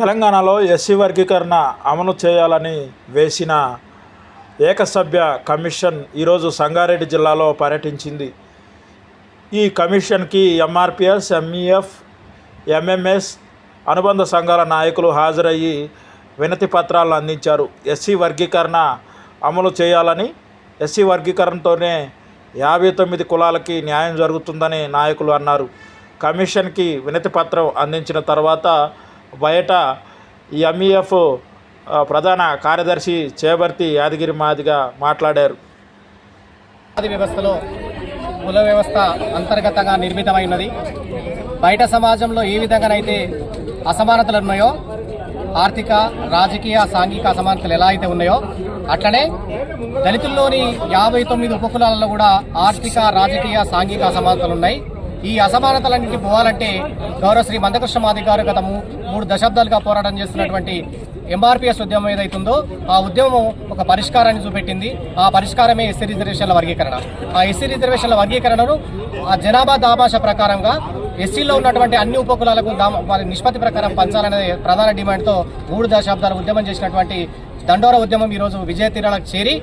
తెలంగాణలో ఎస్సీ వర్గీకరణ అమలు చేయాలని వేసిన ఏకసభ్య కమిషన్ ఈరోజు సంగారెడ్డి జిల్లాలో పర్యటించింది. ఈ కమిషన్కి ఎంఆర్పిఎస్ ఎంఈఎఫ్ ఎంఎంఎస్ అనుబంధ సంఘాల నాయకులు హాజరయ్యి వినతి పత్రాలను అందించారు. ఎస్సీ వర్గీకరణ అమలు చేయాలని ఎస్సీ వర్గీకరణతోనే యాభై తొమ్మిది కులాలకి న్యాయం జరుగుతుందని నాయకులు అన్నారు. కమిషన్కి వినతి పత్రం అందించిన తర్వాత బయట ఎంఈఎఫ్ ప్రధాన కార్యదర్శి చేబర్తి యాదగిరి మాదిగా మాట్లాడారు. వ్యవస్థలో కుల వ్యవస్థ అంతర్గతంగా నిర్మితమై ఉన్నది. బయట సమాజంలో ఏ విధంగానైతే అసమానతలు ఉన్నాయో ఆర్థిక రాజకీయ సాంఘిక అసమానతలు ఎలా అయితే ఉన్నాయో అట్లనే దళితుల్లోని యాభై తొమ్మిది ఉపకులాలలో కూడా ఆర్థిక రాజకీయ సాంఘిక అసమానతలు ఉన్నాయి. ఈ అసమానతలన్నింటికి పోవాలంటే గౌరవ శ్రీ మందకృష్ణ మాది గారు గత మూడు దశాబ్దాలుగా పోరాటం చేస్తున్నటువంటి ఎంఆర్పిఎస్ ఉద్యమం ఏదైతుందో ఆ ఉద్యమం ఒక పరిష్కారాన్ని చూపెట్టింది. ఆ పరిష్కారమే ఎస్సీ రిజర్వేషన్ల వర్గీకరణ. ఆ ఎస్సీ రిజర్వేషన్ల వర్గీకరణను ఆ జనాభా దాభాష ప్రకారంగా ఎస్సీలో ఉన్నటువంటి అన్ని ఉపకులాలకు దా వారి నిష్పత్తి ప్రకారం పంచాలనే ప్రధాన డిమాండ్తో మూడు దశాబ్దాల ఉద్యమం చేసినటువంటి దండోర ఉద్యమం ఈరోజు విజయ తీరాలకు చేరి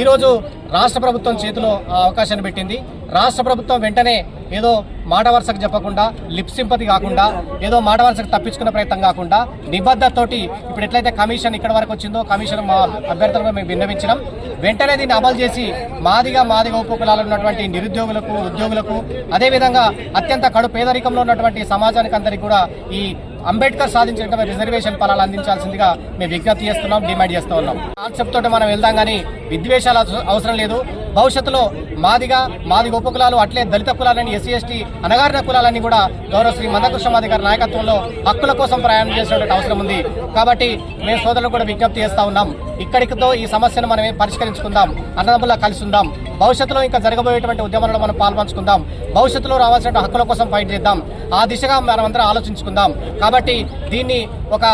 ఈరోజు రాష్ట్ర ప్రభుత్వం చేతిలో ఆ అవకాశాన్ని పెట్టింది. రాష్ట్ర ప్రభుత్వం వెంటనే ఏదో మాట వరుసకు చెప్పకుండా లిప్ సింపతి కాకుండా ఏదో మాట వరుసకు తప్పించుకునే ప్రయత్నం కాకుండా నిబద్ధతతోటి ఇప్పుడు ఎట్లయితే కమిషన్ ఇక్కడ వరకు వచ్చిందో కమిషన్ మా అభ్యర్థులకు మేము విన్నవించడం వెంటనే దీన్ని అమలు చేసి మాదిగా మాదిగా ఉపకులాలు ఉన్నటువంటి నిరుద్యోగులకు ఉద్యోగులకు అదేవిధంగా అత్యంత కడు పేదరికంలో ఉన్నటువంటి సమాజానికి అందరికీ కూడా ఈ అంబేద్కర్ సాధించినటువంటి రిజర్వేషన్ ఫలాలు అందించాల్సిందిగా మేము విజ్ఞప్తి చేస్తున్నాం డిమాండ్ చేస్తూ ఉన్నాం. కాన్సెప్ట్ తోటి మనం వెళ్దాం కానీ విద్వేషాలు అవసరం లేదు. భవిష్యత్తులో మాదిగా మాదిగ ఉపకులాలు అట్లే దళిత కులాలని ఎస్సీ ఎస్టీ అనగారిన కులాలని కూడా గౌరవ శ్రీ మందకృష్ణ మాది గారి నాయకత్వంలో హక్కుల కోసం ప్రయాణం చేసినటువంటి అవసరం ఉంది. కాబట్టి మేము సోదరులు కూడా విజ్ఞప్తి చేస్తా ఉన్నాం. ఇక్కడితో ఈ సమస్యను మనం పరిష్కరించుకుందాం. అన్నదమ్ములా కలిసి ఉందాం. భవిష్యత్తులో ఇంకా జరగబోయేటువంటి ఉద్యమంలో మనం పాల్పంచుకుందాం. భవిష్యత్తులో రావాల్సిన హక్కుల కోసం ఫైట్ చేద్దాం. ఆ దిశగా మనమందరం ఆలోచించుకుందాం. కాబట్టి దీన్ని ఒక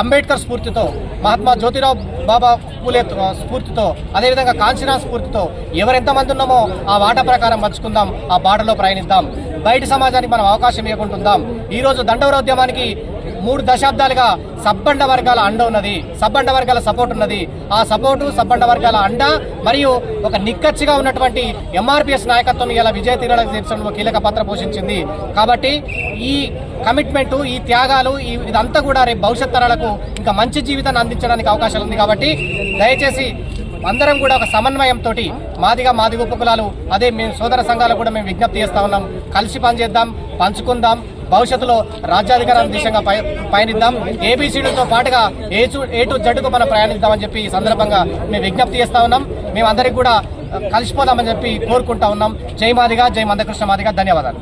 అంబేద్కర్ స్ఫూర్తితో మహాత్మా జ్యోతిరావు బాబా పూలే స్ఫూర్తితో అదేవిధంగా కాంచనా స్ఫూర్తితో ఎవరెంతమంది ఉన్నామో ఆ వాట ప్రకారం పంచుకుందాం ఆ బాటలో ప్రయాణిద్దాం. బయట సమాజానికి మనం అవకాశం ఇవ్వకుంటుందాం. ఈరోజు దండవరోద్యమానికి దండవర ఉద్యమానికి మూడు దశాబ్దాలుగా సబ్బండ వర్గాల అండ ఉన్నది. సబ్బండ వర్గాల సపోర్ట్ ఉన్నది. ఆ సపోర్టు సబ్బండ వర్గాల అండ మరియు ఒక నిక్కచ్చిగా ఉన్నటువంటి ఎంఆర్పిఎస్ నాయకత్వం ఇలా విజయ తీరాలకు తీర్చడంలో కీలక పాత్ర పోషించింది. కాబట్టి ఈ కమిట్మెంటు ఈ త్యాగాలు ఈ ఇదంతా కూడా రేపు భవిష్యత్ తరాలకు ఇంకా మంచి జీవితాన్ని అందించడానికి అవకాశాలు ఉంది కాబట్టి దయచేసి అందరం కూడా ఒక సమన్వయంతో మాదిగా మాదిగ ఉపకులాలు అదే మేము సోదర సంఘాలకు కూడా మేము విజ్ఞప్తి చేస్తా ఉన్నాం. కలిసి పనిచేద్దాం పంచుకుందాం భవిష్యత్తులో రాజ్యాధికారాల దిశగా పయనిద్దాం. ఏబీసీలతో పాటుగా ఏ చు ఏ టు జడ్డుకు మనం ప్రయాణిద్దామని చెప్పి ఈ సందర్భంగా మేము విజ్ఞప్తి చేస్తా ఉన్నాం. మేము కూడా కలిసిపోదామని చెప్పి కోరుకుంటా ఉన్నాం. జై మాదిగా జై మందకృష్ణ మాదిగా. ధన్యవాదాలు.